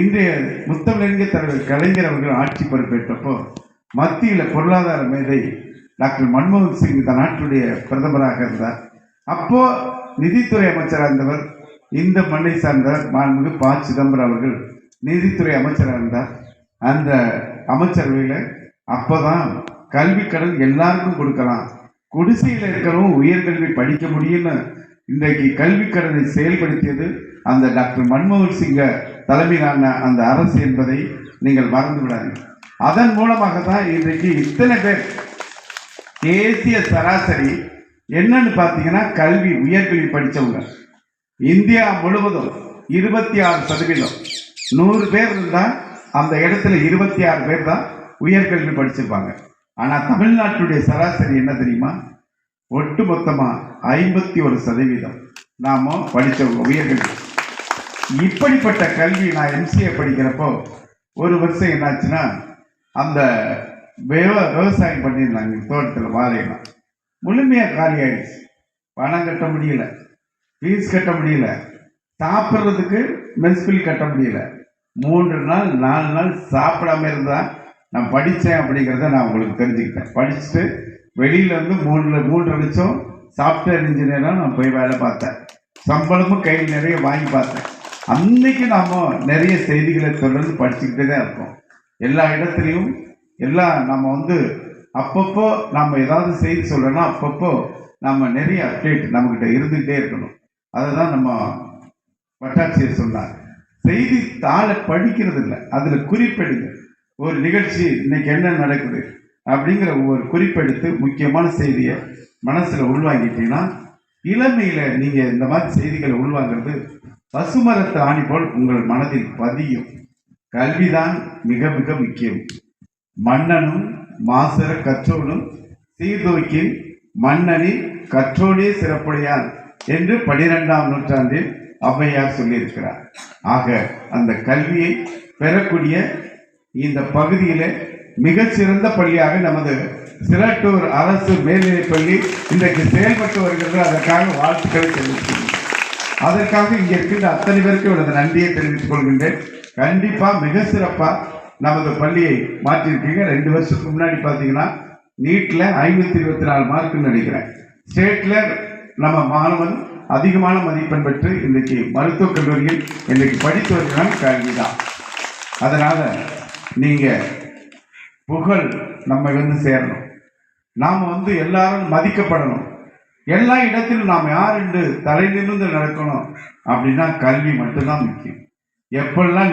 இன்றைய முத்தமிழறிஞர் தலைவர் கலைஞர் அவர்கள் ஆட்சி பொறுப்பேற்றப்போ மத்தியில் பொருளாதார மேதை டாக்டர் மன்மோகன் சிங் இந்த நாட்டுடைய பிரதமராக இருந்தார். அப்போ நிதித்துறை அமைச்சராக இருந்தவர் இந்த மண்ணை சார்ந்தவர் மாண்புமிகு ப. சிதம்பரம் அவர்கள் நிதித்துறை அமைச்சராக இருந்தார். அந்த அமைச்சரவையில் அப்போதான் கல்வி கடன் எல்லாருக்கும் கொடுக்கலாம். குடிசையில் இருக்கிறவங்க உயர்கல்வி படிக்க முடியும்னு இன்றைக்கு கல்வி கடனை செயல்படுத்தியது அந்த டாக்டர் மன்மோகன் சிங்கை தலைமையிலான அந்த அரசு என்பதை நீங்கள் மறந்து விடாதீங்க. அதன் மூலமாக தான் இன்றைக்கு இத்தனை பேர் தேசிய சராசரி என்னன்னு பார்த்தீங்கன்னா கல்வி உயர்கல்வி படித்தவங்க இந்தியா முழுவதும் இருபத்தி ஆறு சதவீதம். நூறு பேர் இருந்தால் அந்த இடத்துல இருபத்தி ஆறு பேர் தான் உயர்கல்வி படிச்சிருப்பாங்க. ஆனால் தமிழ்நாட்டுடைய சராசரி என்ன தெரியுமா? ஒட்டு மொத்தமாக ஐம்பத்தி ஒரு சதவீதம். நாம படித்தவங்க உயர்கல்வி. இப்படிப்பட்ட கல்வி நான் எம்சிஏ படிக்கிறப்போ ஒரு வருஷம் என்னாச்சுன்னா அந்த விவ விவசாயம் பண்ணியிருந்தாங்க தோட்டத்தில் வாழையெல்லாம். முழுமையாக காலி ஆயிடுச்சு. பணம் கட்ட முடியல. ஃபீஸ் கட்ட முடியல. சாப்பிட்றதுக்கு மெஸ் பில் கட்ட முடியல. மூன்று நாள் நாலு நாள் சாப்பிடாம இருந்தா நான் படித்தேன் அப்படிங்கிறத நான் உங்களுக்கு தெரிஞ்சுக்கிட்டேன். படிச்சுட்டு வெளியில வந்து மூணு மூன்று லட்சம் சாஃப்ட்வேர் இன்ஜினியராக நான் போய் வேலை பார்த்தேன். சம்பளமும் கையில் நிறைய வாங்கி பார்த்தேன். அன்னைக்கு நாம் நிறைய செய்திகளை தொடர்ந்து படிச்சுக்கிட்டே தான் இருக்கோம். எல்லா இடத்துலையும் எல்லா நம்ம வந்து அப்பப்போ நம்ம ஏதாவது செய்தி சொல்லணும்னா அப்பப்போ நம்ம நிறைய அப்டேட் நம்மக்கிட்ட இருந்துகிட்டே இருக்கணும். அதை தான் நம்ம வட்டாட்சியர் சொன்னார். செய்தி தாளை படிக்கிறது இல்லை. அதில் குறிப்பெடுங்க. ஒரு நிகழ்ச்சி இன்னைக்கு என்ன நடக்குது அப்படிங்கிற ஒரு குறிப்பெடுத்து முக்கியமான செய்தியை மனசில் உள்வாங்கிட்டீங்கன்னா இளமையில் நீங்கள் இந்த மாதிரி செய்திகளை உள்வாங்கிறது பசுமரத்து ஆணி போல் உங்கள் மனதில் பதியும். கல்விதான் மிக மிக முக்கியம். மன்னனும் மாசர கற்றோனும் சீர்தூக்கின் மன்னனின் கற்றோனே சிறப்புடையான் என்று பனிரெண்டாம் நூற்றாண்டில் ஔவையார் சொல்லியிருக்கிறார். ஆக அந்த கல்வியை பெறக்கூடிய இந்த பகுதியிலே மிகச்சிறந்த பள்ளியாக நமது சிரட்டூர் அரசு மேல்நிலைப்பள்ளி இன்றைக்கு செயல்பட்டு வருகிறது. அதற்காக வாழ்த்துக்களை தெரிவிக்கிறேன் அதற்காக இங்கே இருக்கின்ற அத்தனை பேருக்கு எனது நன்றியை தெரிவித்துக் கொள்கின்றேன். கண்டிப்பாக மிக சிறப்பாக நமது பள்ளியை மாற்றியிருக்கீங்க. ரெண்டு வருஷத்துக்கு முன்னாடி பார்த்தீங்கன்னா நீட்டில் ஐநூற்றி இருபத்தி நாலு மார்க்குன்னு நினைக்கிறேன். ஸ்டேட்டில் நம்ம மாணவன் அதிகமான மதிப்பெண் பெற்று இன்றைக்கு மருத்துவக் கல்லூரியில் இன்றைக்கு படித்து வருகிறான் கல்விதான். அதனால் நீங்கள் புகழ் நம்ம வந்து சேரணும். நாம் வந்து எல்லாரும் மதிக்கப்படணும். எல்லா இடத்திலும் நாம் யார் என்று தலை நிமிர்ந்து நடக்கணும் அப்படின்னா கல்வி மட்டும்தான் முக்கியம். எப்பெல்லாம்